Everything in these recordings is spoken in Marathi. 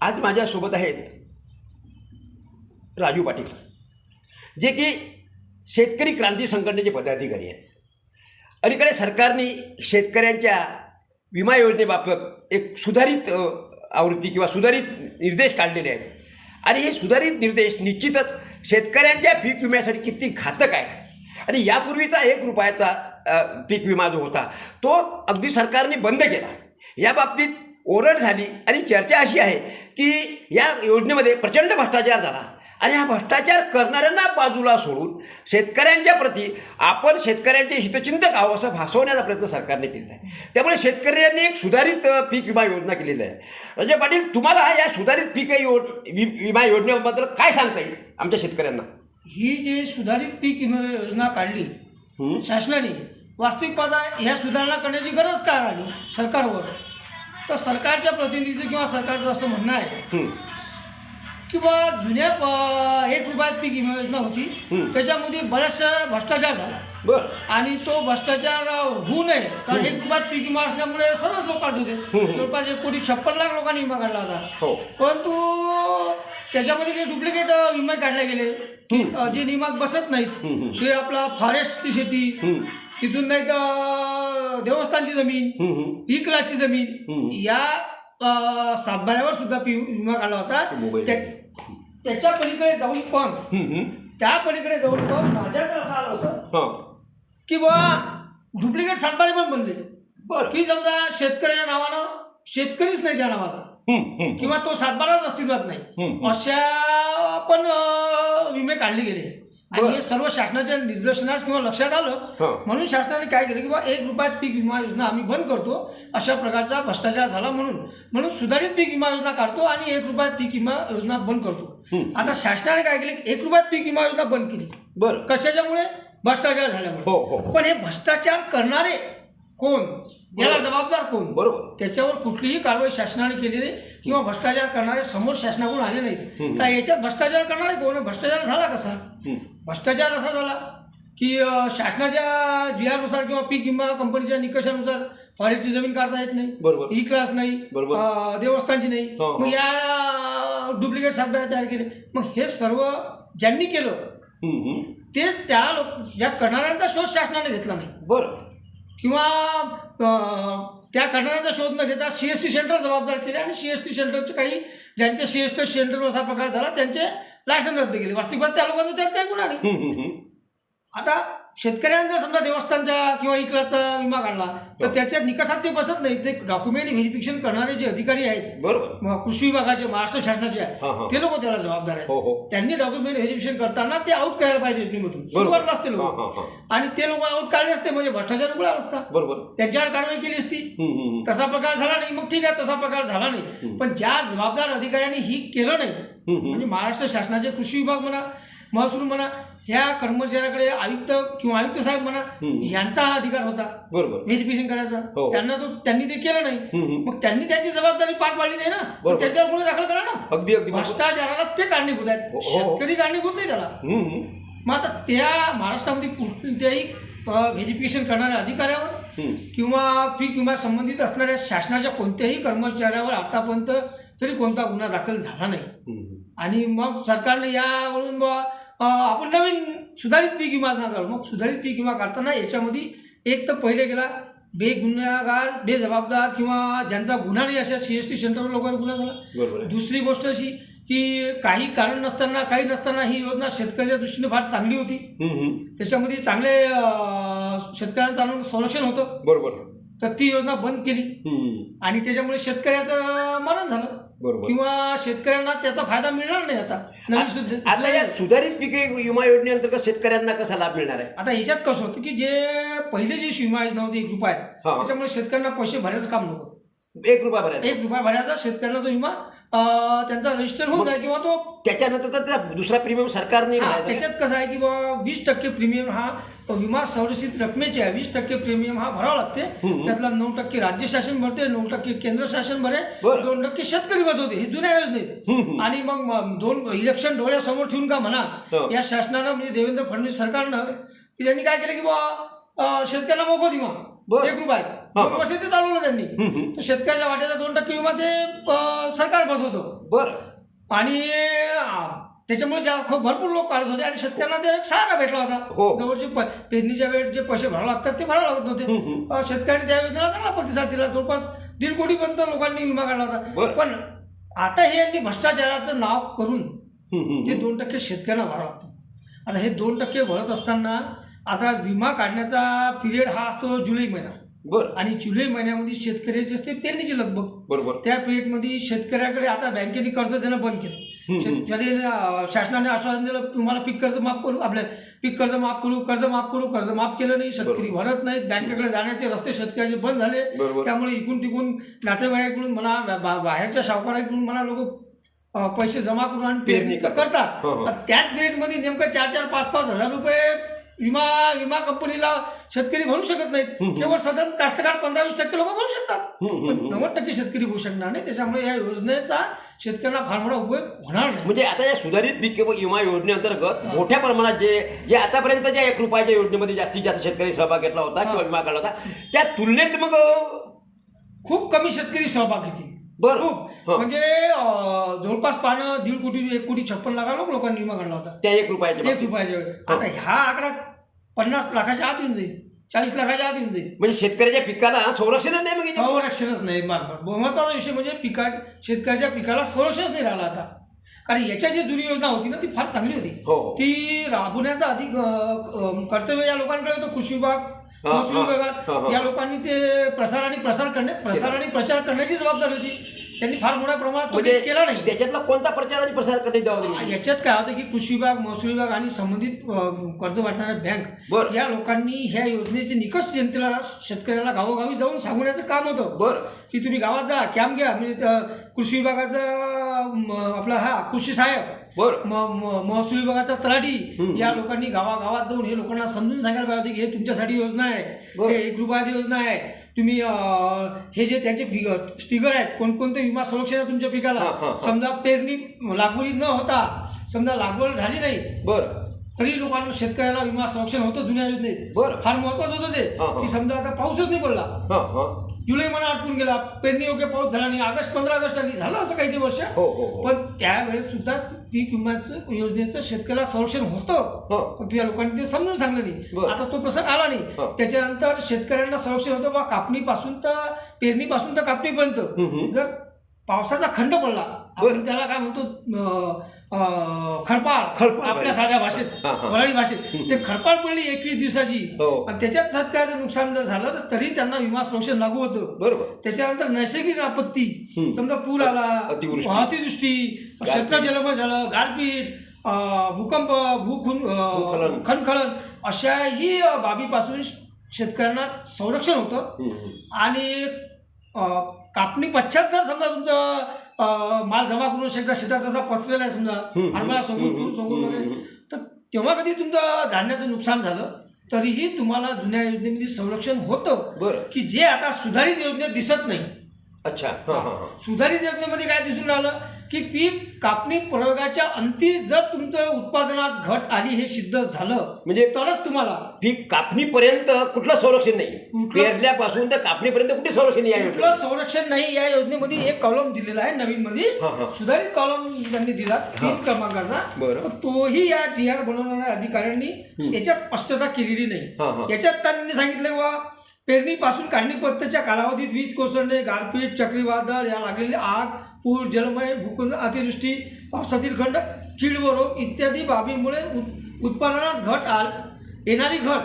आज माझ्यासोबत आहेत राजू पाटील जे की शेतकरी क्रांती संघटनेचे पदाधिकारी आहेत. अलीकडे सरकारने शेतकऱ्यांच्या विमा योजनेबाबत एक सुधारित आवृत्ती किंवा सुधारित निर्देश काढलेले आहेत. आणि हे सुधारित निर्देश निश्चितच शेतकऱ्यांच्या पीक विम्यासाठी किती घातक आहेत. आणि यापूर्वीचा एक रुपयाचा पीक विमा जो होता तो अगदी सरकारने बंद केला. या बाबतीत ओरड झाली आणि चर्चा अशी आहे की या योजनेमध्ये प्रचंड भ्रष्टाचार झाला. आणि हा भ्रष्टाचार करणाऱ्यांना बाजूला सोडून शेतकऱ्यांच्या प्रती आपण शेतकऱ्यांचे हितचिंतक आहो असं भासवण्याचा प्रयत्न सरकारने केलेला आहे. त्यामुळे शेतकऱ्यांनी एक सुधारित पीक विमा योजना केलेली आहे. रजय पाटील तुम्हाला या सुधारित पीक योज वि- विमा योजनेबद्दल काय सांगता येईल आमच्या शेतकऱ्यांना? ही जी सुधारित पीक विमा योजना काढली? शासनाने वास्तविक पाहता ह्या सुधारणा करण्याची गरज काय आली सरकारवर? तर सरकारच्या प्रतिनिधी किंवा सरकारचं असं म्हणणं आहे हं. की बा जुन्या एक रुपयात पीक विमा योजना होती. त्याच्यामध्ये बराचसा भ्रष्टाचार झाला. आणि तो भ्ष्टाचार होऊ नये. कारण एक रुपयात पीक विमा असल्यामुळे सर्वच लोक काढत होते. जवळपास एक कोटी छप्पन लाख लोकांनी विमा काढला होता. हो. परंतु त्याच्यामध्ये काही डुप्लिकेट विमा काढले गेले. जे नियमात बसत नाहीत. ते आपला फॉरेस्टची शेती. तिथून नाही तर देवस्थानची जमीन. इकलाची जमीन. या सातबाऱ्यावर सुद्धा पी विमा काढला होता त्याच्या पलीकडे जाऊन पण. त्या पलीकडे जाऊन पण माझ्याकडे असं आलं होतं हं. की बा डुप्लिकेट सातबारे पण बनले की समजा शेतकऱ्याच्या नावानं शेतकरीच नाही त्या नावाचा. किंवा तो सातबाराच अस्तित्वात नाही. अशा पण विमे काढले गेले आणि. हे सर्व शासनाच्या निदर्शनास किंवा लक्षात आलं हं. म्हणून शासनाने काय केलं की बा एक रुपयात पीक विमा योजना आम्ही बंद करतो अशा प्रकारचा भ्रष्टाचार झाला म्हणून. म्हणून सुधारित पीक विमा योजना काढतो आणि एक रुपयात पीक विमा योजना बंद करतो. हं. आता शासनाने काय केलं एक रुपयात पीक विमा योजना बंद केली. बरं. कशाच्यामुळे? भ्रष्टाचार झाल्यामुळे. हो हो पण हे भ्रष्टाचार करणारे कोण? याला जबाबदार कोण? बरोबर. त्याच्यावर कुठलीही कारवाई शासनाने केली नाही किंवा भ्रष्टाचार करणारे समोर शासनाकडून आले नाहीत. तर याच्यात भ्ष्टाचार करणारे कोण? भ्रष्टाचार झाला कसा? हं. भ्रष्टाचार असा झाला की शासनाच्या जी आरनुसार किंवा पीक विमा कंपनीच्या निकषानुसार फॉरेस्टची जमीन काढता येत नाही. बरोबर. ई क्लास नाही. बरोबर. देवस्थानची नाही. हो, हो. मग या डुप्लिकेट सातबाऱ्या तयार केले. मग हे सर्व ज्यांनी केलं हं, हं. तेच त्या लोक ज्या करणाऱ्यांचा शोध शासनाने घेतला नाही. बरं. किंवा त्या करणाऱ्यांचा शोध न घेता सी एस सी सेंटर जबाबदार केले आणि सी एस टी सेंटरचे काही ज्यांचे सी एस टी सेंटर असा प्रकार झाला त्यांचे लायसन रद्द केले वास्तविक त्या लोकांचं त्यात काही गुन्हा नाही. आता शेतकऱ्यांनी जर समजा देवस्थानचा किंवा इकलाचा विमा काढला तर हो. त्याच्या निकषात ते बसत नाही ते डॉक्युमेंट व्हेरिफिकेशन करणारे जे अधिकारी आहेत बरोबर म- कृषी विभागाचे महाराष्ट्र शासनाचे हां, हां. ते लोक त्याला जबाबदार आहेत हो हो त्यांनी डॉक्युमेंट व्हेरिफिकेशन करताना ते आउट करायला पाहिजे योजनेमधून बरोबर सुरुवातला असते हां, लोक हां, हां. आणि ते लोक आउट काढले असते म्हणजे भ्रष्टाचार उघडा असता बरोबर त्यांच्यावर कारवाई केली असती. तसा प्रकार झाला नाही मग ठीक आहे तसा प्रकार झाला नाही. पण ज्या जबाबदार अधिकाऱ्यांनी ही केलं नाही. म्हणजे महाराष्ट्र शासनाचे कृषी विभाग म्हणा महसूल म्हणा ह्या कर्मचाऱ्याकडे आयुक्त किंवा आयुक्त साहेब म्हणा. यांचा हा अधिकार होता बरोबर व्हेरिफिकेशन करायचा हो. त्यांना तो त्यांनी ते केलं नाही. मग त्यांनी त्यांची जबाबदारी पार पाडली नाही ना बरोबर. त्यांच्यावर गुन्हे दाखल करा ना अगदी अगदी बरोबर. भ्रष्टाचाराला ते कारणीभूत आहेत हो, हो. शेतकरी कारणीभूत नाही त्याला. मग आता त्या महाराष्ट्रामध्ये कोणत्याही व्हेरिफिकेशन करणाऱ्या अधिकाऱ्यावर. किंवा पीक विमा संबंधित असणाऱ्या शासनाच्या कोणत्याही कर्मचाऱ्यावर आतापर्यंत तरी कोणता गुन्हा दाखल झाला नाही. आणि मग सरकारने यावरून बुवा, आपण नवीन सुधारित पीक विमा काढू मग सुधारित पीक विमा काढताना याच्यामध्ये एक तर पहिले गेला बेगुन्हेगार बेजबाबदार किंवा ज्यांचा गुन्हा नाही अशा सी एस टी सेंटरवर लोकांवर गुन्हा झाला. दुसरी गोष्ट अशी की काही कारण नसताना काही नसताना ही योजना शेतकऱ्याच्या दृष्टीने फार चांगली होती. त्याच्यामध्ये चांगले शेतकऱ्यांचं संरक्षण होतं. बरोबर. तर ती योजना बंद केली. आणि त्याच्यामुळे शेतकऱ्याचं मरण झालं. बरोबर. किंवा शेतकऱ्यांना त्याचा फायदा मिळणार नाही आता. नवीन सुध- आता या सुधारित पिके विमा योजनेअंतर्गत शेतकऱ्यांना कसा लाभ मिळणार आहे? आता ह्याच्यात कसं होतं की जे पहिले जी विमा योजना होती एक रुपयात हा. त्याच्यामुळे शेतकऱ्यांना पैसे भरायचं काम नव्हतं. एक रुपया भरायचा. एक रुपया भरायचा शेतकऱ्यांना तो विमा अं, त्यांचा रजिस्टर होऊन जाईल किंवा तो त्याच्यानंतर तर त्या दुसरा प्रीमियम सरकारने हा, भरायचा. त्याच्यात कसं आहे की बाबा वीस टक्के प्रीमियम हा विमा संरक्षित रकमेचे आहे वीस टक्के प्रीमियम हा भरावा लागते. त्यातला नऊ टक्के राज्य शासन भरते नऊ टक्के केंद्र शासन भरे. दोन टक्के शेतकरी भरत होते हे जुन्या योजनेत. आणि मग दोन इलेक्शन डोळ्यासमोर ठेवून का म्हणा हो. या शासनानं म्हणजे देवेंद्र फडणवीस सरकारनं की त्यांनी काय केलं की अं, शेतकऱ्यांना मोफत विमा. एक रुपयात दोन वर्ष ते चालवलं त्यांनी. तर शेतकऱ्याच्या वाट्याचा दोन टक्के विमा ते सरकार बसवतं बरं आणि त्याच्यामुळे ज्या खूप भरपूर लोक काढत होते आणि शेतकऱ्यांना ते एक सहारा भेटला होता. हो. जवळचे प- पेरणीच्या वेळ जे पैसे भरावे लागतात ते भरावे लागत नव्हते. अं, शेतकऱ्यांनी त्या योजनेला चांगला प्रतिसाद दिला. जवळपास दीड कोटीपर्यंत लोकांनी विमा काढला होता. बरं. पण आता हे यांनी भ्रष्टाचाराचं नाव करून ते दोन टक्के शेतकऱ्यांना भरावं लागतं. आता हे दोन टक्के भरत असताना आता विमा काढण्याचा पिरियड हा असतो जुलै महिना. बरं. आणि जुलै महिन्यामध्ये शेतकऱ्याची असते पेरणीची लगबग. बरोबर. त्या पिरियडमध्ये शेतकऱ्याकडे आता बँकेने कर्ज देणं बंद केलं. शेतकरी शासनाने आश्वासन दिलं तुम्हाला पीक कर्ज माफ करू आपल्या पीक कर्ज माफ करू कर्ज माफ करू कर्ज माफ केलं नाही शेतकरी भरत नाहीत बँकेकडे जाण्याचे रस्ते शेतकऱ्याचे बंद झाले. त्यामुळे इकडून तिकडून नातेवाईकडून म्हणा बाहेरच्या सावकाराकडून म्हणा लोक पैसे जमा करून आणि पेरणी करतात. हो, हो. त्याच पिरियडमध्ये नेमकं चार चार पाच पाच हजार रुपये विमा विमा कंपनीला शेतकरी भरू शकत नाहीत. केवळ साधारण कास्तकार पंधरा वीस टक्के लोक भरू शकतात. पण. नव्वद टक्के शेतकरी होऊ शकणार नाही. त्याच्यामुळे या योजनेचा शेतकऱ्यांना फार मोठा उपयोग होणार नाही. म्हणजे आता या सुधारित पीक विमा योजनेअंतर्गत मोठ्या प्रमाणात जे जे आतापर्यंत ज्या एक रुपयाच्या योजनेमध्ये जास्तीत जास्त शेतकरी सहभाग घेतला होता किंवा विमा काढला होता त्या तुलनेत मग खूप कमी शेतकरी सहभाग घेतील. बरं. म्हणजे जवळपास पानं दीड कोटी एक कोटी छप्पन लाखा लोक लोकांनी विमा काढला होता. त्या एक रुपयाच्या एक. रुपयाच्या आता ह्या आकडा पन्नास लाखाच्या आत येऊन जाईल. चाळीस लाखाच्या आत येऊन जाईल. म्हणजे शेतकऱ्याच्या पिकाला संरक्षणच नाही मग याच्यात. संरक्षणच नाही बरोबर महत्त्वाचा विषय म्हणजे पिका शेतकऱ्याच्या पिकाला संरक्षणच नाही राहिलं आता. कारण याच्या जी जुनी योजना होती ना ती फार चांगली होती. हो. हो. ती राबवण्याचा अधिक अं, कर्तव्य या लोकांकडे होतं कृषी विभाग हा, महसूल हा, विभागात. हा. या लोकांनी ते प्रसार आणि प्रसार करणे प्रसार आणि प्रचार करण्याची जबाबदारी होती. त्यांनी फार मोठ्या प्रमाणात तो म्हणजे केला नाही त्याच्यातला कोणता प्रचार आणि प्रसार करण्याची जबाबदारी होती? याच्यात काय होतं की कृषी विभाग महसूल विभाग आणि संबंधित अं, कर्ज वाटणाऱ्या बँक बरं. या लोकांनी ह्या योजनेचे निकष जनतेला शेतकऱ्याला गावोगावी जाऊन सांगण्याचं काम होतं बरं की तुम्ही गावात जा कॅम्प घ्या म्हणजे अं, कृषी विभागाचा म, आपला हा कृषी सहाय्यक बरं म- म- महसूल विभागाचा तलाठी. या लोकांनी गावागावात जाऊन हे लोकांना समजून सांगायला पाहिजे होते की हे तुमच्यासाठी योजना आहे बरं. हे एक रुपयाची योजना आहे तुम्ही हे जे त्यांचे स्टिगर आहेत कोणकोणते विमा संरक्षण आहे तुमच्या पिकाला. समजा पेरणी लागवडी न होता समजा लागवड झाली नाही बरं. तरी लोकांना शेतकऱ्याला विमा संरक्षण होतं जुन्या योजनेत. बरं. फार महत्वाचं होतं ते. की समजा आता पाऊसच नाही पडला. जुलै महिना आटून गेला पेरणी योग्य पाऊस झाला नाही ऑगस्ट पंधरा ऑगस्ट आली झालं असं काही वर्ष हो हो हो. पण त्यावेळेस सुद्धा पीक विम्याचं योजनेचं शेतकऱ्याला संरक्षण होतं हो. पण तुझ्या लोकांनी ते समजून सांगलं नाही बरं. आता तो प्रसंग आला हा. नाही त्याच्यानंतर शेतकऱ्यांना संरक्षण होतं बा कापणीपासून तर पेरणीपासून तर कापणीपर्यंत हम्म. जर पावसाचा खंड पडला आपण त्याला काय म्हणतो खडपाळ खडपाळ आपल्या. साध्या भाषेत हा, हा. वराडी भाषेत ते खडपाळ पडली एकवीस दिवसाची हो. आणि त्याच्यात शेतकऱ्याचं नुकसान जर झालं तर तरी त्यांना विमा संरक्षण लागू होतं बरोबर त्याच्यानंतर नैसर्गिक आपत्ती हम्म. समजा पूर आला अतिवृष्टी. अतिवृष्टी क्षेत्र जलमय झालं गारपीट अं, भूकंप भूखुन. अं, खनखलन अशाही अं, बाबीपासून शेतकऱ्यांना संरक्षण होतं हम्म, हम्म. आणि अं, कापणी पश्चात जर समजा तुमचं माल जमा करून शेतात शेतात जसा पसरलेला आहे समजा. हरभरा सोंगून. तूर सोंगून. वगैरे तर तेव्हा कधी तुमचं धान्याचं नुकसान झालं तरीही तुम्हाला जुन्या योजनेमध्ये संरक्षण होतं बरं की जे आता सुधारित योजनेत दिसत नाही अच्छा हा हा हा सुधारित योजनेमध्ये काय दिसून राहिलं की पीक कापणी प्रयोगाच्या अंती जर तुमचं उत्पादनात घट आली हे सिद्ध झालं म्हणजे तरच तुम्हाला पीक कापणीपर्यंत कुठलं संरक्षण नाही कुठलं- पेरल्यापासून तर कापणीपर्यंत कुठे संरक्षण या कुठलं? संरक्षण नाही या योजनेमध्ये एक कॉलम दिलेला आहे नवीन मध्ये हा, हा. सुधारित कॉलम त्यांनी दिला तीन. क्रमांकाचा बरं. पण तोही या जी आर बनवणाऱ्या अधिकाऱ्यांनी याच्यात स्पष्टता केलेली हा, हा. नाही याच्यात त्यांनी सांगितलं वा पेरणीपासून काढणीपर्यंतच्या कालावधीत वीज कोसळणे गारपीट चक्रीवादळ या लागलेले आग पूर जलमय भूकंप अतिवृष्टी पावसातील खंड कीड व रोग इत्यादी बाबींमुळे उत- उत्पादनात घट आल येणारी घट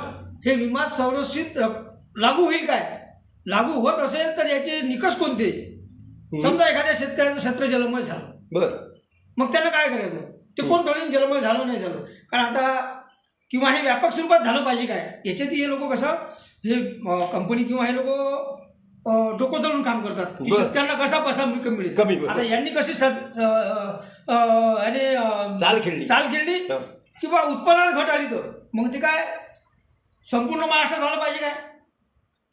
हे विमा संरक्षित रक- लागू होईल काय? लागू होत असेल तर याचे निकष कोणते? समजा एखाद्या शेतकऱ्याचं क्षेत्र जलमय झालं. बरं. मग त्यानं काय करायचं? ते कोण ठरवून जलमय झालं नाही झालं. कारण आता किंवा हे व्यापक स्वरूपात झालं पाहिजे काय? याच्यात हे लोक कसं? हे कंपनी किंवा हे लोक डोकं दळून काम करतात. की बरं. शेतकऱ्यांना कसा पैसा मिळेल. कमी मिळेल. आता यांनी कशी सब- अं, अं, याने अं, चाल खेळली. चाल खेळली हा. किंवा उत्पन्नात घट आली तर. मग ते काय? संपूर्ण महाराष्ट्रात झालं पाहिजे काय?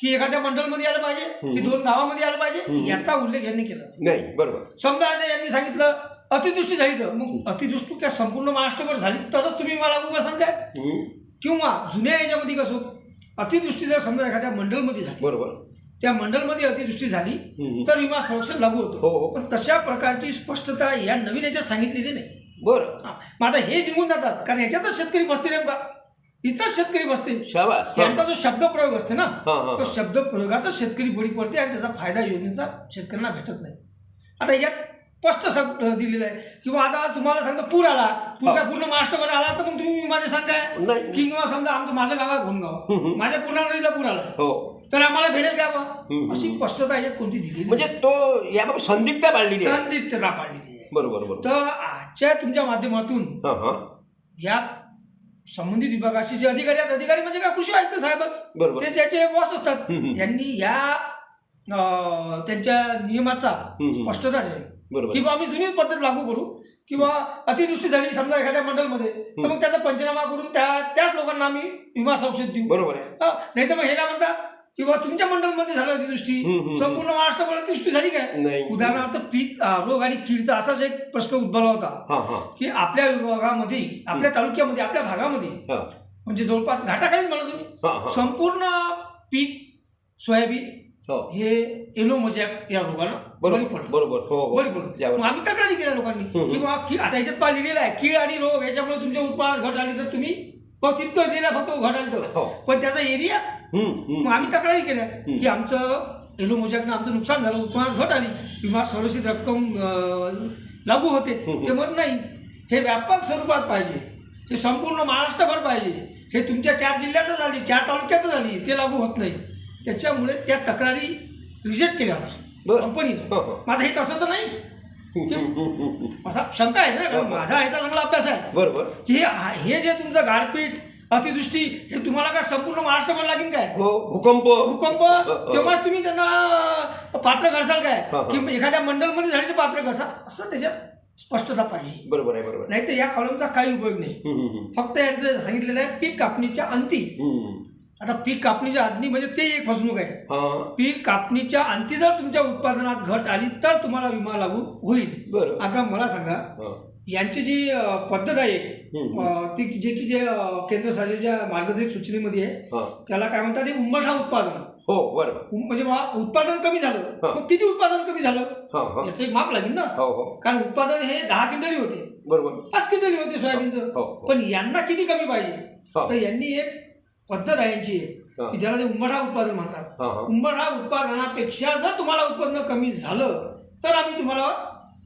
की एखाद्या मंडलमध्ये आलं पाहिजे? की दोन गावामध्ये आलं पाहिजे? याचा उल्लेख यांनी केला. नाही बरोबर. समजा आता यांनी सांगितलं अतिदृष्टी झाली तर. मग अतिदृष्टी काय संपूर्ण महाराष्ट्रभर झाली तरच तुम्ही मला सांगताय? हम्म. किंवा जुन्या याच्यामध्ये कसं होतं? अतिदृष्टी जर समजा एखाद्या मंडलमध्ये झाली. बरोबर. त्या मंडलमध्ये अतिवृष्टी झाली. तर विमा संरक्षण लागू हो, होतं हो. पण तशा प्रकारची स्पष्टता या नवीन याच्यात सांगितलेली नाही बरं हा, मग आता हे निघून जातात कारण याच्यातच शेतकरी बसते नेमका इथंच शेतकरी बसते शाबास हा. यांचा जो शब्द प्रयोग असते ना हा, हा, तो हा. शब्द प्रयोगातच शेतकरी बळी पडते आणि त्याचा फायदा योजनेचा शेतकऱ्यांना भेटत नाही आता यात स्पष्ट शब्द दिलेला आहे किंवा आता तुम्हाला सांगतो पूर आला पूर हा. काय पूर्ण महाराष्ट्रभर आला तर मग तुम्ही विमाने सांगाय नाही. की किंवा समजा आमचं माझं गाव आहे गुणगाव हम्म. माझ्या पूर्णा नदीला पूर आला हो तर आम्हाला भेटेल का बा. अशी स्पष्टता याच्यात कोणती दिली म्हणजे तो याबाबत संदिग्धता आहे. संदिग्धता पाडलेली आहे. बरोबर बरोबर. तर आजच्या तुमच्या माध्यमातून हा हा. या संबंधित विभागाचे जे अधिकारी आहेत अधिकारी म्हणजे काय? कृषी आयुक्त साहेबच. बरोबर. ते ज्याचे बॉस असतात. यांनी या अं, त्यांच्या नियमाचा हम्म. स्पष्टता द्यावी. बरोबर. किंवा आम्ही जुनी पद्धत लागू करू. किंवा अतिवृष्टी झाली समजा एखाद्या मंडलमध्ये तर मग त्याचा पंचनामा करून त्या त्याच लोकांना आम्ही विमा संरक्षण देऊ. बरोबर आहे. नाही तर मग हे काय म्हणतात? किंवा तुमच्या मंडलमध्ये झालं हम्म, हम्म. संपूर्ण महाराष्ट्रभर अतिवृष्टी झाली काय? नाही. उदाहरणार्थ पीक अं, रोग आणि कीडचा असाच एक प्रश्न उद्भवला होता. हा हा. की आपल्या विभागामध्ये आपल्या तालुक्यामध्ये आपल्या भागामध्ये हा. म्हणजे जवळपास घाटाखालीच म्हणा तुम्ही हा हा. संपूर्ण पीक सोयाबीन हो. हे एलो मजाक या रोगानं बळी बरोबर पडलं. बरोबर. हो हो. बळी पडलं. यावर. मग आम्ही तक्रारी केल्या लोकांनी हम्म. किंवा की आता याच्यात पहा लिहिलेलं आहे कीड आणि रोग याच्यामुळे तुमच्या उत्पादनात घट आली तर तुम्ही मग तिथं दिला फक्त घट आली तर. हो. पण त्याचा एरिया. मग आम्ही तक्रारी केल्या की आमचं एलो मोजॅकनं आमचं नुकसान झालं उत्पन्नात घट आली विमा संरक्षित रक्कम लागू होते. ते मत नाही हे व्यापक स्वरूपात पाहिजे हे संपूर्ण महाराष्ट्रभर पाहिजे हे तुमच्या चार जिल्ह्यातच आली चार तालुक्यातच आली ते लागू होत नाही त्याच्यामुळे त्या तक्रारी रिजेक्ट केल्या होत्या बरं. कंपनीनं हो, हो. आता हे तसं तर नाही. असा शंका आहे ना हो. माझा ह्याचा चांगला अभ्यास आहे बरोबर की हे हे जे तुमचं गारपीट अतिवृष्टी हे तुम्हाला काय संपूर्ण महाराष्ट्रभर लागेल काय हो भूकंप भूकंप हो. तेव्हाच तुम्ही त्यांना पात्र करसाल काय हा, हा. की एखाद्या मंडलमध्ये झाली तर पात्र करसाल असं त्याच्यात स्पष्टता पाहिजे बरोबर आहे बरोबर. नाही तर या कॉलमचा काही उपयोग नाही. फक्त यांचं सांगितलेलं आहे पीक कापणीच्या अंती. आता पीक कापणीच्या अंती म्हणजे ते एक फसवणूक आहे हा पीक कापणीच्या अंती जर तुमच्या उत्पादनात घट आली तर तुम्हाला विमा लागू होईल बरं आता मला सांगा हा. यांची जी पद्धत आहे ती जे की जे केंद्र शासनाच्या मार्गदर्शक सूचनेमध्ये आहे त्याला काय म्हणतात ते उंबरठा उत्पादन. हो बरोबर म्हणजे उत्पादन कमी झालं. मग किती उत्पादन कमी झालं? याचं एक माप लागेल ना? हो हो. कारण उत्पादन हे दहा क्विंटली होते. बरोबर. पाच क्विंटली होते सोयाबीनचं. हो. पण यांना किती कमी पाहिजे? हा. तर यांनी एक पद्धत आहे यांची. की ज्याला ते उंबरठा उत्पादन म्हणतात. उंबरठा उत्पादनापेक्षा जर तुम्हाला उत्पन्न कमी झालं तर आम्ही तुम्हाला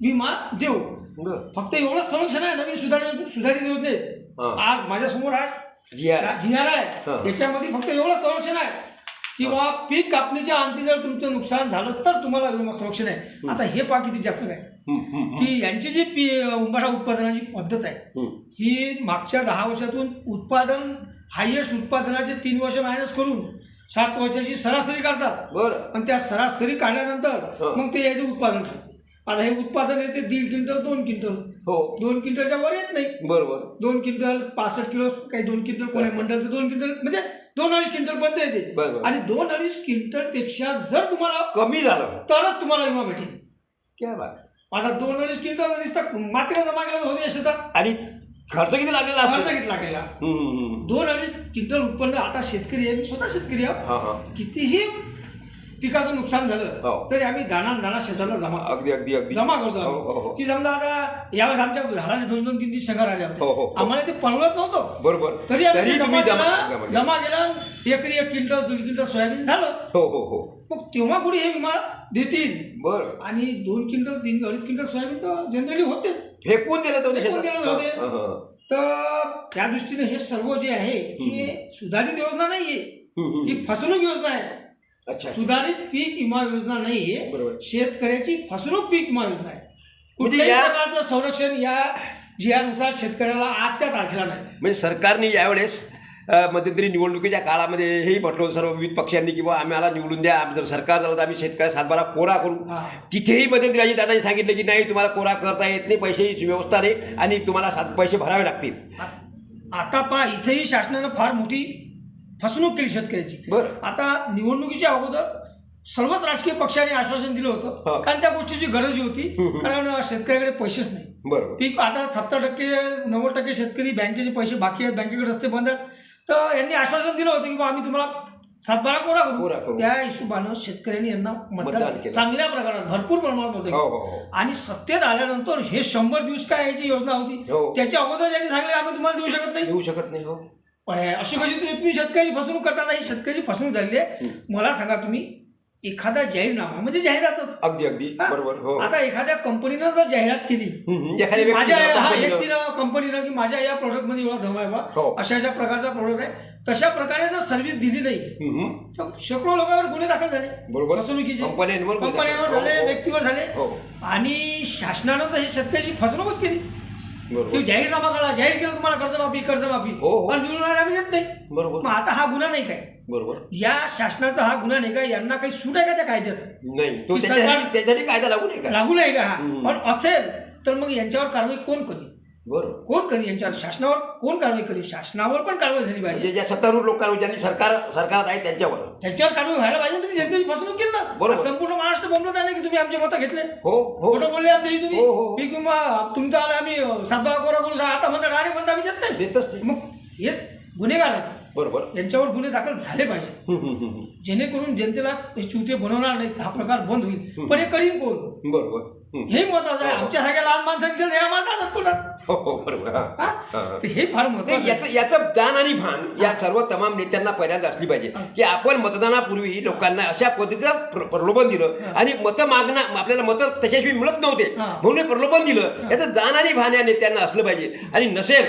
विमा देऊ. फक्त एवढंच संरक्षण आहे नवीन सुधारित सुधारित योजनेत हा. आज माझ्यासमोर आहे. जी आहे. त्याच्यामध्ये फक्त एवढंच संरक्षण आहे किंवा पीक कापणीच्या अंती जर तुमचं नुकसान झालं तर तुम्हाला विमा संरक्षण आहे. आता हे पहा किती जास्त आहे हम्म. की यांची जी पी उंबरठा उत्पादनाची पद्धत आहे. ही मागच्या दहा वर्षातून उत्पादन हायएस्ट उत्पादनाचे तीन वर्ष मायनस करून सात वर्षाची सरासरी काढतात बरं. आणि त्या सरासरी काढल्यानंतर. मग ते याचं उत्पादन ठरते. आता हे उत्पादन येते दीड क्विंटल दोन क्विंटल. हो. दोन क्विंटलच्या वर येत नाही. बरोबर. दोन क्विंटल पासष्ट किलो काही दोन क्विंटल कोणी मंडळ तर दोन क्विंटल म्हणजे दोन अडीच क्विंटल पर्यंत येते. बरोबर. आणि दोन अडीच क्विंटलपेक्षा जर तुम्हाला कमी झालं. तरच तुम्हाला विमा भेटेल. क्या बात आता दोन अडीच क्विंटल दिसतात मात्र जमा केलं होते शेतात आणि खर्च किती लागलेला खर्च असतो घेतला गेला असता. हम्म, हम्म, हम्म. दोन अडीच क्विंटल उत्पन्न आता शेतकरी आहे मी स्वतः शेतकरी आहे. कितीही पिकाचं नुकसान झालं हो. तरी आम्ही दाना दाना शेताला जमा अगदी अगदी अगदी. जमा करतो हो, हो, हो. की समजा आता यावेळेस आमच्या झाडाला दोन दोन तीन तीन शंकर आले हो, होते. आम्हाला ते परवडत नव्हतं. बरोबर. तरी आम्ही ते जमा तुम्ही जमा केलं. जमा केलं. जमा केलं. एकरी एक क्विंटल दोन क्विंटल सोयाबीन झालं. हो हो हो. मग तेव्हा कुठे हे विमा देतील? बरं. आणि दोन क्विंटल तीन अडीच क्विंटल सोयाबीन तर जनरली होतेच. फेकून दिलं तर फेकून दिलं होते. तर त्या दृष्टीने हे सर्व जे आहे ही सुधारित योजना नाहीये. ही फसवणूक योजना आहे. अच्छा सुधारित पीक विमा योजना नाहीये बरोबर. शेतकऱ्याची फसवणूक पीक विमा योजना आहे. म्हणजे कुठल्याही या- प्रकारचं संरक्षण या जियानुसार शेतकऱ्याला आजच्या तारखेला नाही. म्हणजे सरकारने यावेळेस अ, मध्यंतरी निवडणुकीच्या काळामध्ये हेही म्हटलं होतं सर्व विविध पक्षांनी की बुवा आम्हाला निवडून द्या आम्ही जर सरकार झालं तर आम्ही शेतकऱ्या सातबारा कोरा करू. हा. तिथेही मध्यंतरी दादाजी सांगितलं की नाही तुम्हाला कोरा करता येत नाही पैशाची व्यवस्था नाही आणि तुम्हाला सात पैसे भरावे लागतील. आ- आता पहा इथेही शासनानं फार मोठी फसवणूक केली शेतकऱ्याची. बरं. आता निवडणुकीच्या अगोदर सर्वच राजकीय पक्षांनी आश्वासन दिलं हा. होतं कारण त्या गोष्टीची गरज होती. हम्म. कारण शेतकऱ्याकडे पैसेच नाही. बरोबर पीक आता सत्तर टक्के नव्वद टक्के शेतकरी बँकेचे पैसे बाकी आहेत. बँकेकडे रस्ते बंद आहेत. तर यांनी आश्वासन दिलं होतं की बा आम्ही तुम्हाला सातबारा कोरा कोरा. करू करू. त्या हिशोबानं शेतकऱ्यांनी यांना मतदान मतदान केलं. चांगल्या प्रकारात भरपूर प्रमाणात मतं हो. हो हो. आणि सत्तेत आल्यानंतर हे शंभर दिवस काय याची योजना होती? हो. त्याच्या अगोदर ज्यांनी सांगले आम्ही तुम्हाला देऊ शकत नाही. देऊ शकत नाही हे. अशी कशी तुम्ही तुम्ही शेतकरी फसवणूक करता नाही शेतकऱ्याची फसवणूक झालेली आहे मला सांगा तुम्ही एखादा जाहीरनामा म्हणजे जाहिरातच अगदी अगदी हा? बरोबर हो आता एखाद्या कंपनीनं जर जाहिरात केली हम्म, हम्म. एखाद्या की माझ्या व्यक्तीनं, हा कंपनीनं- व्यक्तीनं कंपनीनं की माझ्या या प्रोडक्टमध्ये एवढा दम आहे बा हो. अशा अशा प्रकारचा प्रोडक्ट आहे तशा प्रकारे जर सर्व्हिस दिली नाही हम्म, हम्म. तर शेकडो लोकांवर गुन्हे दाखल झाले बरोबर फसवणुकीचे कंपन्यांवर गुन्हे कंपन्यांवर दाखल. झाले हो, हो. व्यक्तीवर झाले हो आणि शासनानं तर हे शेतकऱ्याची फसवणूकच केली बरोबर. की जाहीरनामा करा जाहीर केलं तुम्हाला कर्जमाफी कर्जमाफी. हो, हो. पण निवडून आले आम्ही देत नाही. बरोबर. मग आता हा गुन्हा नाही काय? बरोबर. या शासनाचा हा गुन्हा नाही का यांना काही सूट आहे का त्या कायद्यात? नाही. तो की त्याच्यासाठी सरकार- त्याच्यासाठी कायदा लागू नाही का? लागू नाही का हा? हम्म. पण असेल तर मग यांच्यावर कारवाई कोण करेल? बरोबर. कोण करेल यांच्यावर शासनावर कोण कारवाई करेल? शासनावर पण कारवाई झाली पाहिजे. म्हणजे ज्या सत्तारूढ लोकांवर ज्यांनी सरकार सरकारात आहे त्यांच्यावर. त्यांच्यावर कारवाई व्हायला पाहिजे तुम्ही जनतेची फसवणूक केली ना. बरोबर. आज संपूर्ण महाराष्ट्र बोलत आहे ना की तुम्ही आमचे मतं घेतले? हो हो. खोटं बोलले आमच्याशी तुम्ही? हो, हो. की किंवा तुमचा आला आम्ही सातबारा कोरा करू आता म्हणता डायरेक्ट म्हणता आम्ही देत नाही. देतच नाही. मग हे गुन्हेगार आहेत. बरोबर. यांच्यावर गुन्हे दाखल झाले पाहिजे. हम्म, हम्म, हम्म, जेणेकरून जनतेला हे चुते बनवणार नाहीत हा प्रकार बंद होईल. पण हे करीन कोण? हम्म. बरोबर. हे महत्वाचं आहे लहान माणसांनी केलं हे आम्हाला काय सांगतो ना? हो हो बरोबर हा. हा? हा. तर हे फार महत्वाचं नाही, आहे. याचं याचं जाण आणि भान या सर्व तमाम नेत्यांना पहिल्यांदा असली पाहिजे की आपण मतदानापूर्वी लोकांना अशा पद्धतीचं प्र- प्रलोभन दिलं आणि मतं मागणं आपल्याला मतं त्याच्याशिवाय मिळत नव्हते हा. म्हणून हे प्रलोभन दिलं याचं जाण आणि भान या नेत्यांना असलं पाहिजे आणि नसेल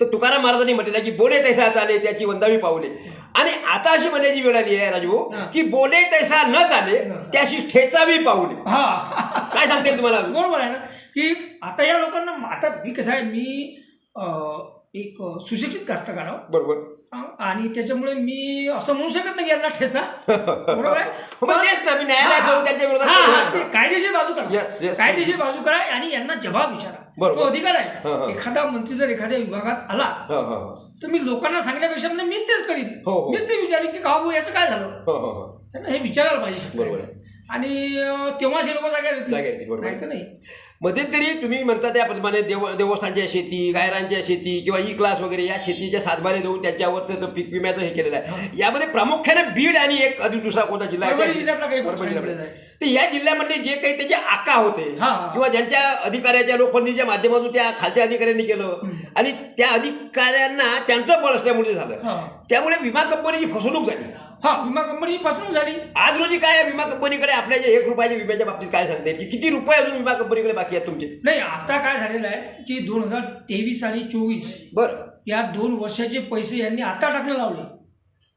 तर तुकाराम महाराजांनी म्हटलेलं की बोले तैसा चाले त्याची वंदावी पावले आणि आता अशी म्हणायची वेळ आली आहे राजू. की बोले तैसा न चाले. त्याशी ठेचावी पावले हा काय सांगते तुम्हाला बरोबर आहे ना की आता या लोकांना आता मी कसं आहे मी एक सुशिक्षित कास्तकार आहो. बरोबर आणि त्याच्यामुळे मी असं म्हणू शकत नाही यांना ठेचा बरोबर आहे हा, हा, कायदेशीर बाजू करा. कायदेशीर बाजू करा आणि यांना जबाब विचारा बरोबर. तो अधिकार हा, हा. आहे एखादा मंत्री जर एखाद्या विभागात आला हा, हा, हा. तर मी लोकांना सांगण्यापेक्षा म्हणजे मीच तेच करीन हो, हो. मीच ते विचारेन की का भाऊ याचं काय झालं हा, हा, हा. त्यांना हे विचारायला पाहिजे. बरोबर. आणि तेव्हाच हे लोक बरोबर. नाही तर नाही मध्यंतरी तुम्ही म्हणता त्याप्रमाणे देव देवस्थानच्या शेती गायरांच्या शेती किंवा ई क्लास वगैरे या शेतीच्या सातबारे देऊन त्यांच्यावर पीक विम्याचं हे केलेलं आहे यामध्ये प्रामुख्याने बीड आणि एक अजून दुसरा कोणता जिल्हा आहे. तर या जिल्ह्यामध्ये जे काही त्याचे आका होते. किंवा ज्यांच्या अधिकाऱ्याच्या लोकप्रतिनिधीच्या माध्यमातून त्या खालच्या अधिकाऱ्यांनी केलं. आणि त्या अधिकाऱ्यांना त्यांचं बळ असल्यामुळे ते झालं. त्यामुळे विमा कंपनीची फसवणूक झाली हा विमा कंपनी फसवणूक झाली. आज रोजी काय आहे? विमा कंपनीकडे आपल्या जे एक रुपयाच्या विम्याच्या बाबतीत काय सांगता येईल? की किती रुपये अजून विमा कंपनीकडे बाकी आहेत तुमचे? नाही आता काय झालेलं आहे की दोन हजार तेवीस आणि चोवीस बरं. या दोन वर्षाचे पैसे यांनी आता टाकणं लावले.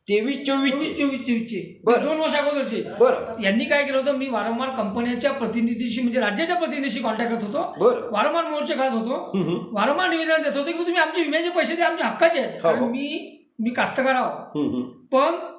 तेवीस चोवीस चोवीस चोवीस चोवीसचे बरं. दोन वर्ष अगोदरचे. बरं. यांनी काय केलं होतं? मी वारंवार कंपन्यांच्या प्रतिनिधीशी म्हणजे राज्याच्या प्रतिनिधीशी कॉन्टॅक्ट करत होतो. बरं. वारंवार मोर्चे काढत होतो. हम्म, हम्म. वारंवार निवेदन देत होते की तुम्ही आमचे विम्याचे पैसे द्या आमच्या हक्काचे आहेत. हो, कारण हो. मी मी कास्तकार आहो. हम्म, हम्म. पण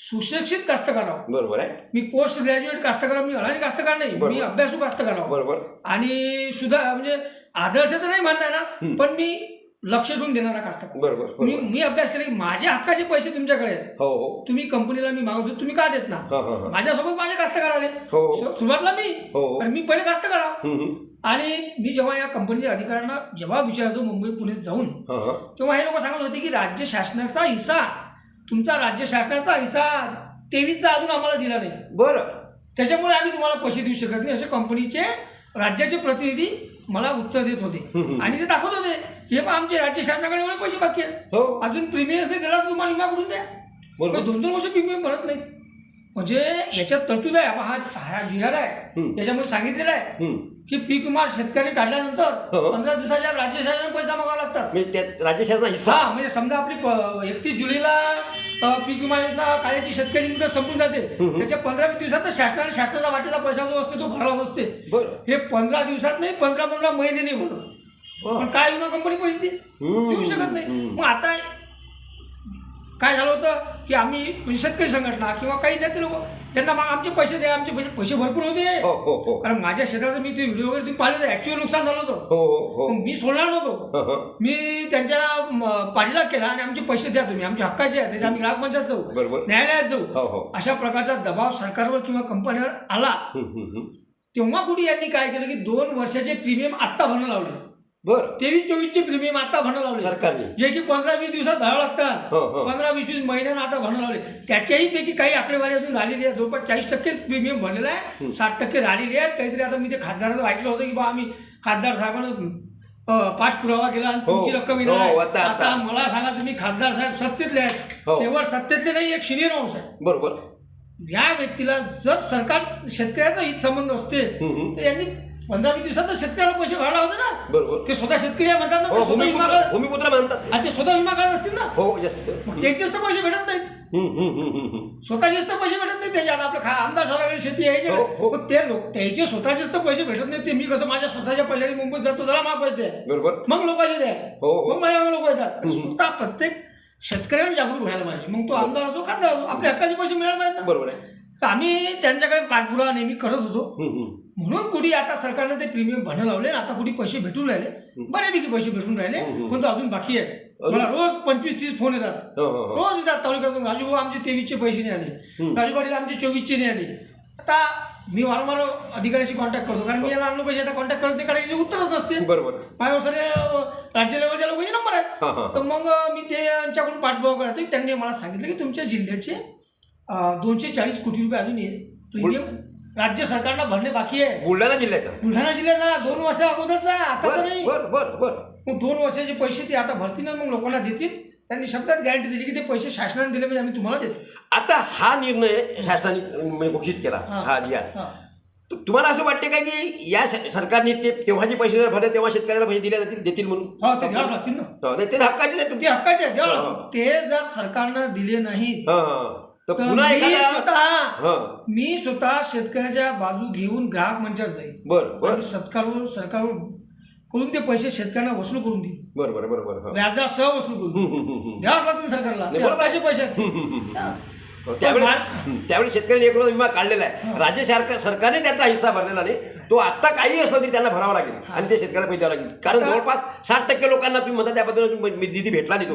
सुशिक्षित कास्तकार आहो बरोबर आहे मी पोस्ट ग्रॅज्युएट कास्तकार आहो. मी अडाणी कास्तकार नाही बरोबर. मी अभ्यासू कास्तकार आहो बरोबर आणि सुद्धा म्हणजे आदर्श तर नाही म्हणता हम्म. येणार पण मी लक्ष ठेवून देणारा कास्तकार बरोबर मी बरोबर मी अभ्यास केला की माझ्या हक्काचे पैसे तुमच्याकडे आहेत हो हो तुम्ही कंपनीला मी मागवतो तुम्ही का देत ना हा, हा, हा. माझ्यासोबत माझे कास्तकार आले हो. सु- सुरुवातला मी हो. पण मी पहिले कास्तकार आहो. हम्म, हम्म. आणि मी जेव्हा या कंपनीच्या अधिकाऱ्यांना जबाब विचारतो मुंबई पुण्यात जाऊन हा, हा. तेव्हा हे लोक सांगत होते की राज्य शासनाचा हिस्सा तुमचा राज्य शासनाचा हिस्सा तेवीसचा अजून आम्हाला दिला नाही. बरं. त्याच्यामुळे आम्ही तुम्हाला पैसे देऊ शकत नाही. असे कंपनीचे राज्याचे प्रतिनिधी मला उत्तर देत होते. आणि ते दाखवत होते हे पण आमचे राज्य शासनाकडे एवढे पैसे बाकी आहेत. हो. अजून प्रीमियम नाही दिला तर तुम्हाला विमा करून द्या. दोन दोन वर्ष प्रीमियम भरत नाही म्हणजे याच्यात तरतूद आहे हा हा जी आर आहे हम्म. याच्यामध्ये सांगितलेलं आहे हम्म. की पीक विमा शेतकऱ्याने काढल्यानंतर हो. पंधरा दिवसाच्या राज्य शासनाने पैसा मागावा लागतात म्हणजे त्यात राज्य शासना हिस्सा हा म्हणजे समजा आपली एकतीस जुलैला अ, पीक विमा योजना काढायची शेतकरी मुदत संपून जाते हम्म. त्याच्या पंधरा वीस दिवसात शासनाने शासनाचा वाटेचा पैसा जो असतो तो भरावा असते बरं हे पंधरा दिवसात नाही पंधरा पंधरा महिने नाही भरत. पण काय विमा कंपनी पैसे. देऊ शकत नाही हम्म. मग आता काय झालं होतं की आम्ही म्हणजे शेतकरी संघटना किंवा काही नेते लोक त्यांना मग आमचे पैसे द्या आमचे पैसे पैसे भरपूर होते. हो हो हो. कारण माझ्या शेताचं मी ते व्हिडिओ वगैरे तुम्ही पाहिले तर ऍक्च्युअल नुकसान झालं होतं. हो हो हो. मग मी सोडणार नव्हतो. हा. मी त्यांच्या म, पाठीलाग केला आणि आमचे पैसे द्या तुम्ही. आमच्या हक्काचे आहेत नाही तर आम्ही ग्रामपंचायत जाऊ. बरोबर. न्यायालयात जाऊ. हो. अशा प्रकारचा दबाव सरकारवर किंवा कंपनीवर आला. हम्म, हम्म, हम्म. तेव्हा कुठे यांनी काय केलं की दोन वर्षाचे प्रीमियम आत्ता भरणं लावले. बरं. तेवीस चोवीसचे प्रीमियम आता भरणं लावले. सरकारने जे की पंधरा वीस दिवसात भरावं हो, लागतात. हो. पंधरा वीस वीस महिन्यानं आता भरणं लावले. त्याच्याही पैकी काही आकडेवारी अजून राहिलेली आहे जवळपास चाळीस टक्केच प्रीमियम भरलेला आहे. साठ टक्के राहिलेली आहेत. काहीतरी आता मी ते खासदाराचं ऐकलं होतं की बा आम्ही खासदार साहेबांना अं, पाठपुरावा केला आणि हो, तुमची रक्कम येणार हो, आहे. आता- आता. आता मला सांगा तुम्ही खासदार साहेब सत्तेतले आहेत. हो. केवळ सत्तेतले नाही एक सिनियर माणूस आहे बरोबर. या व्यक्तीला जर सरकार शेतकऱ्याचा हित संबंध असते हम्म. तर यांनी पंधरा वीस दिवसात शेतकऱ्याला पैसे भरायला होते ना? बरोबर. ते स्वतः शेतकरी आहे म्हणतात ना हो ते स्वतः विमा भूमिपुत्र काढ- भूमिपुत्र मानतात. आणि ते स्वतः विमा काढत असतील ना? हो यस मग त्यांचेच तर पैसे भेटत नाहीत. स्वतःचेच तर पैसे भेटत नाही त्याच्यात. आपलं खा आमदार साहेबांकडे शेती आहे हो, हो. मग ते लोक त्याचे स्वतःचेच तर पैसे भेटत नाही ते मी कसं माझ्या स्वतःच्या पैशाने मुंबईत जातो जरा मला पैसे द्या बरोबर. मग लोकांचे द्या हो, हो. मग माझ्या लोक येतात. स्वतः प्रत्येक शेतकऱ्याने जागरूक व्हायला पाहिजे. मग तो आमदार असो खासदार असो आपल्या हक्काचे पैसे मिळायला पाहिजेत ना. बरोबर आहे. तर आम्ही त्यांच्याकडे पाठपुरावा नेहमी करत होतो. हम्म, हम्म. म्हणून कुठे आता सरकारने ते प्रीमियम भरणं लावले आणि आता कुठे पैसे भेटून राहिले? बऱ्यापैकी पैसे भेटून राहिले. पण तो अजून बाकी आहेत मला रोज पंचवीस तीस फोन येतात. हो, हो, हो. रोज येतात तालुक्यातून. राजूभाऊ आमचे तेवीसचे पैसे नाही आले. राजू पाटील आमचे चोवीसचे नाही आले. आता मी वारंवार अधिकाऱ्याशी कॉन्टॅक्ट करतो. कारण मी याला आणलं पैसे आता कॉन्टॅक्ट करत नाही कारण याचे उत्तरच नसते. बरोबर. माझ्या सगळे राज्य लेवलच्या लोकांचे नंबर आहेत. तर मग मी ते यांच्याकडून पाठपुरावा करतो त्यांनी मला सांगितलं की तुमच्या जिल्ह्याचे दोनशे चाळीस कोटी रुपये अजून प्रीमियम राज्य सरकारला भरणे बाकी आहे बुलढाणा जिल्ह्याचा बुलढाणा जिल्ह्याचा दोन वर्षा अगोदरचा आता तर नाही बर बर बर मग दोन वर्षाचे पैसे ते आता भरतील ना मग लोकांना देतील त्यांनी शब्दात गॅरंटी दिली की ते पैसे शासनाने दिले म्हणजे आम्ही तुम्हाला देतो आता हा निर्णय शासनाने म्हणजे घोषित केला हा. जी. हा. तर तुम्हाला असं वाटते का की या स- सरकारने ते तेव्हाचे पैसे जर भरले तेव्हा शेतकऱ्याला पैसे दिले जातील देतील म्हणून हो ते द्यावंच लागतील ना हो, नाही, ते हक्काचे ते हक्काचे आहेत, द्यावं. लागतील ते जर सरकारनं दिले नाहीत हा, हा. तर तर पुन्हा मी एखादा स्वतः हा मी स्वतः शेतकऱ्याच्या बाजू घेऊन ग्राहक मंचात जाईल बर बर आणि सरकारवर सरकारवर करून ते पैसे शेतकऱ्यांना वसूल करून देईल बर बर बर बर हा. व्याजासह वसूल करून देईल हम्म, हम्म, हम्म, हम्म. द्यावंच लागतील सरकारला नाही, बरोबर. पैसे आहेत. हम्म, हम्म, हम्म. हा. हो, त्यावेळी त्यावेळी शेतकऱ्यांनी एक विमा काढलेला आहे. राज्य सरकार सरकारने त्याचा हिस्सा भरलेला नाही. तो आता काही असलं तरी त्यांना भरावा लागेल आणि ते शेतकऱ्याला पैसे द्यावे लागेल. कारण जवळपास साठ टक्के लोकांना तुम्ही म्हणता त्याबद्दल निधी भेटला नाही तो.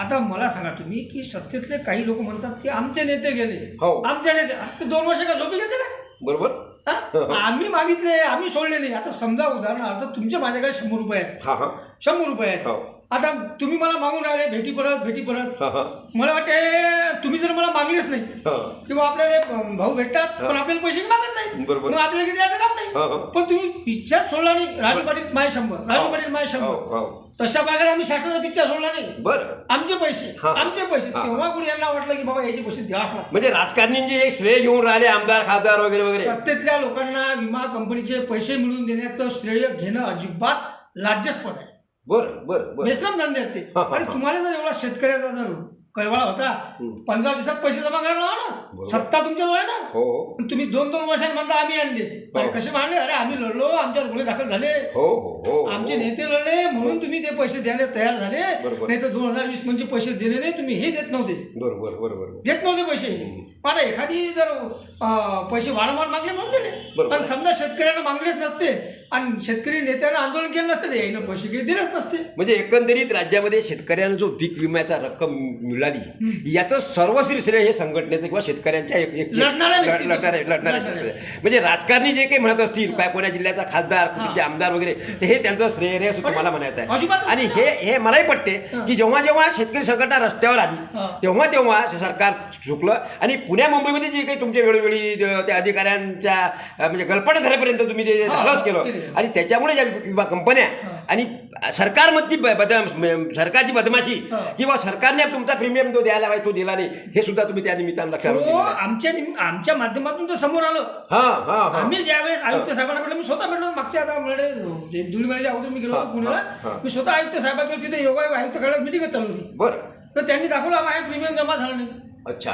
आता मला सांगा तुम्ही की सत्तेतले काही लोक म्हणतात की आमचे नेते गेले. हो. आमचे नेते आता दोन वर्ष का झोपी घेते का? बरोबर. हा? आम्ही मागितले आम्ही सोडले नाही. आता समजा उदाहरणार्थ तुमच्या माझ्याकडे शंभर रुपये आहेत. हा हा. शंभर रुपये आहेत. हो. आता तुम्ही मला मागून राहिले भेटी परत भेटी परत. हा हा. मला वाटते तुम्ही जर मला मागलेच नाही हा. किंवा आपल्याला भाऊ भेटतात पण आपल्याला पैसे मागत नाही. मग आपल्याला किती द्यायचं काम हा, हा. नाही पण तुम्ही पिक्चर सोडला नाही राजू पाटील माय शंभर राजू पाटील माय हो शंभर. हो तशा प्रकारे आम्ही शासनाचा पिक्चर सोडला नाही. बरं. आमचे पैसे हा. आमचे पैसे. हा. तेव्हा कुठे यांना वाटलं की बाबा याचे पैसे द्यावं लागतात म्हणजे राजकारणींचे एक श्रेय घेऊन राहिले आमदार खासदार वगैरे वगैरे. सत्तेतल्या लोकांना विमा कंपनीचे पैसे मिळवून देण्याचं श्रेय घेणं अजिबात लाज्यास्पद आहे. बरं बरं बरं बेश्रम धंदे आहेत ते आणि. तुम्हाला जर एवढा शेतकऱ्याचा जर कैवाळा होता. पंधरा दिवसात पैसे जमा करायला लावा ना. सत्ता तुमच्याजवळ आहे ना. हो हो. पण तुम्ही दोन दोन वर्षांनी म्हणता आम्ही आणले. अरे कसे मानले? अरे आम्ही लढलो आमच्यावर गुन्हे दाखल झाले. हो हो हो आमचे हो. नेते लढले म्हणून तुम्ही ते पैसे द्यायला तयार झाले. नाही तर दोन हजार वीस म्हणजे पैसे दिले नाही तुम्ही हे देत नव्हते. बरोबर देत नव्हते पैसे. आता एखादी जर पैसे वारंवार मागले म्हणून दिले. पण समजा शेतकऱ्यांना मागलेच नसते आणि शेतकरी नेत्यानं आंदोलन केलं नसते ते पैसे काही दिलेच नसते. म्हणजे एकंदरीत राज्यामध्ये शेतकऱ्यांना जो पीक विम्याचा रक्कम मिळाली याचं सर्वस्वी श्रेय हे संघटनेचं किंवा शेतकऱ्यांच्या एक- एक- लढणाऱ्या. लढणाऱ्या. म्हणजे राजकारणी जे काही म्हणत असतील काय कोण्या जिल्ह्याचा खासदार कुठचे आमदार वगैरे तर हे त्यांचं श्रेय असं तुम्हाला म्हणायचं आहे आणि. हे हे मलाही पटते की जेव्हा जेव्हा शेतकरी संघटना रस्त्यावर आली. तेव्हा तेव्हा सरकार चुकलं आणि पुण्या मुंबईमध्ये जे काही तुमच्या वेळोवेळी त्या अधिकाऱ्यांच्या म्हणजे गलपण झाल्यापर्यंत तुम्ही ते हा, धाडस केलं. आणि त्याच्यामुळे ज्या कंपन्या आणि सरकारमधली ब- बदम सरकारची बदमाशी. किंवा सरकारने तुमचा प्रीमियम जो द्यायला पाहिजे तो दिला नाही हे सुद्धा तुम्ही त्या निमित्तानं लक्षात हो. आमच्या आमच्या माध्यमातून तर समोर आलं. हा हा हा. आम्ही ज्यावेळेस आयुक्त साहेबांना भेटलो मी स्वतः भेटलो मागच्या आता म्हणजे महिन्याच्या अगोदर मी गेलो पुण्याला. मी स्वतः आयुक्त साहेबांकडे तिथे योगा आयुक्त खेळात मिटिंग चालू होती. बरं. तर त्यांनी दाखवलं आम्हा हे प्रीमियम जमा झाला नाही. अच्छा.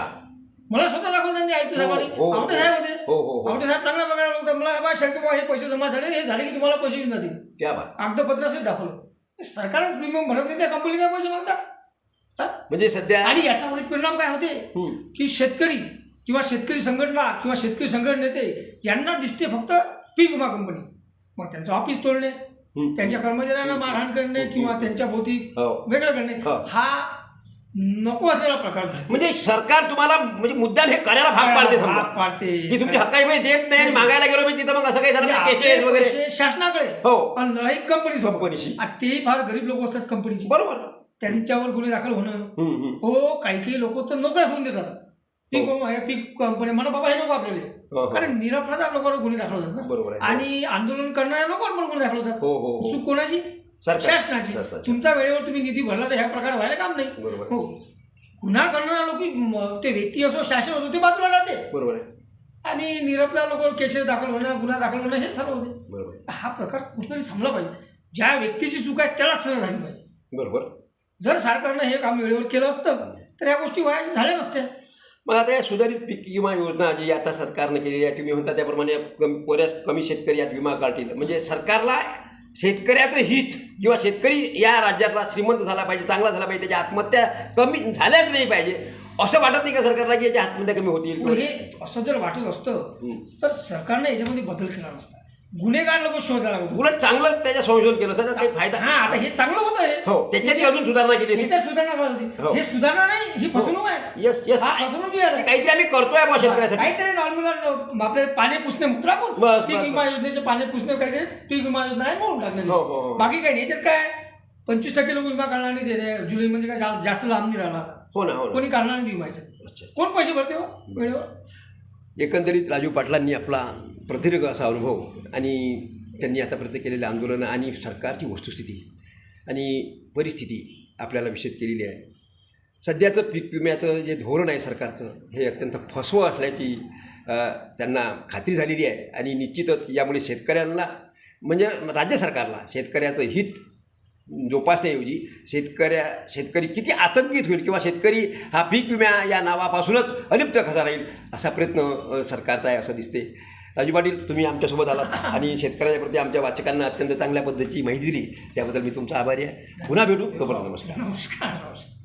मला स्वतः दाखवलं त्यांनी आयुक्त साहेबांनी. हो, हो, आवटे साहेब होते. हो, हो, हो. आवटे साहेब चांगल्या प्रकारे बोलतात मला बा बाबा हे पैसे जमा झाले हे झाले की तुम्हाला पैसे येऊन जातील. त्या बात. कागदपत्रासहित दाखवलं. सरकारच प्रीमियम भरत नाही त्या कंपनीला पैसे मागतात. हा? म्हणजे सध्या आणि याचा वाईट परिणाम काय होते? हम्म. की शेतकरी किंवा शेतकरी संघटना किंवा शेतकरी संघटना नेते यांना दिसते फक्त पीक विमा कंपनी मग त्यांचं ऑफिस तोडणे हम्म. त्यांच्या कर्मचाऱ्यांना मारहाण करणे किंवा त्यांच्या भोवती हो. वेगळं करणे. हो. हा नको असलेला प्रकार घडतो म्हणजे सरकार तुम्हाला म्हणजे मुद्दाम हे करायला भाग पाडते समजा. भाग पाडते. की तुमची हक्काई म्हणजे देत नाही आणि मागायला गेलो म्हणजे तिथं मग असं काही झालं म्हणजे नाही, केसेस आपले वगैरे. पैसे शासनाकडे. हो. पण लढाई कंपनी कंपनीशी. तेही फार गरीब लोक असतात कंपनीची बरोबर. त्यांच्यावर गुन्हे दाखल होणं. हम्म, हम्म. हो काही काही लोक तर नोकऱ्या सोडून देतात. पीक हे. पीक कंपनी म्हणा बाबा हे नको हो, आपल्याला. हो. कारण निरपराध लोकांवर गुन्हे दाखल होतात बरोबर ना आहे. आणि आंदोलन करणाऱ्या लोकांवर पण गुन्हे दाखल होतात. हो हो हो. चूक कोणाची? सरकार. शासनाची. शासनाची. तुमचा वेळेवर तुम्ही निधी भरला तर ह्या प्रकार व्हायला काम नाही. बरोबर. हो. गुन्हा करणारा लोक ते व्यक्ती असो शासन असो ते बाजूला राहते. बरोबर आहे. आणि निरपल्या लोक केसेस दाखल होणं गुन्हा दाखल होणं हे सर्व होते. बरोबर आहे. हा प्रकार कुठेतरी थांबला पाहिजे. ज्या व्यक्तीची चूक आहे त्यालाच सजा झाली पाहिजे. बरोबर. जर सरकारनं हे काम वेळेवर केलं असतं तर या गोष्टी व्हाय झाल्या नसत्या. मग आता या सुधारित पीक विमा योजना जी आता सरकारनं केलेली आहे तुम्ही म्हणता त्याप्रमाणे कमी बऱ्याच कमी शेतकरी यात विमा काढतील. म्हणजे सरकारला शेतकऱ्याचं हित किंवा शेतकरी या राज्यातला श्रीमंत झाला पाहिजे चांगला झाला पाहिजे त्याच्या आत्महत्या कमी झाल्याच नाही पाहिजे असं वाटत नाही का सरकारला की याच्या आत्महत्या कमी होतील पण हे असं जर वाटत असतं. तर सरकारनं याच्यामध्ये बदल केला नसता गुन्हेगार लोक शोधायला लागत होते. उलट चांगलं त्याच्या संशोधन केलं तर त्याचा काही फायदा हा आता हे चांगलं होतं हे. हो त्याच्यातही अजून सुधारणा केली होती. याच्यात सुधारणा करत हो. होती. हे. सुधारणा नाही ही फसवणूक आहे. येस येस हा फसवणूक आहे. ती काहीतरी आम्ही करतोय बा शेतकऱ्यासाठी. काहीतरी नॉर्मल आपले पाणी पुसणे आपण बस, पीक बस, विमा योजनेचे पाणी पुसणे काहीतरी पीक विमा योजना आहे म्हणून हो, हो, टाकणार हो. बाकी काही नाही याच्यात काय? पंचवीस टक्के लोक विमा काढणार नाही ते जुलैमध्ये काय जा- जास्त लांब नाही राहणार. आता. हो ना हो ना. कोणी काढणार नाही विमा याच्यात. अच्छा. कोण पैसे भरते हो? वेळेवर? एकंदरीत राजू पाटलांनी आपला प्रदीर्घ असा अनुभव आणि त्यांनी आतापर्यंत केलेले आंदोलनं आणि सरकारची वस्तुस्थिती आणि परिस्थिती आपल्याला विषद केलेली आहे. सध्याचं पीक विम्याचं जे धोरण आहे सरकारचं हे अत्यंत फसवं असल्याची त्यांना खात्री झालेली आहे आणि निश्चितच यामुळे शेतकऱ्यांना म्हणजे राज्य सरकारला शेतकऱ्याचं हित जोपासण्याऐवजी शेतकऱ्या शेतकरी किती आतंकित होईल किंवा शेतकरी हा पीक विम्या या नावापासूनच अलिप्त कसा राहील असा प्रयत्न सरकारचा आहे असं दिसते राजू पाटील तुम्ही आमच्यासोबत आलात. आणि शेतकऱ्याच्या प्रती आमच्या वाचकांना अत्यंत चांगल्या पद्धतीची माहिती दिली. त्याबद्दल मी तुमचा आभारी आहे. पुन्हा भेटू. तोपर्यंत नमस्कार. नमस्कार नमस्कार.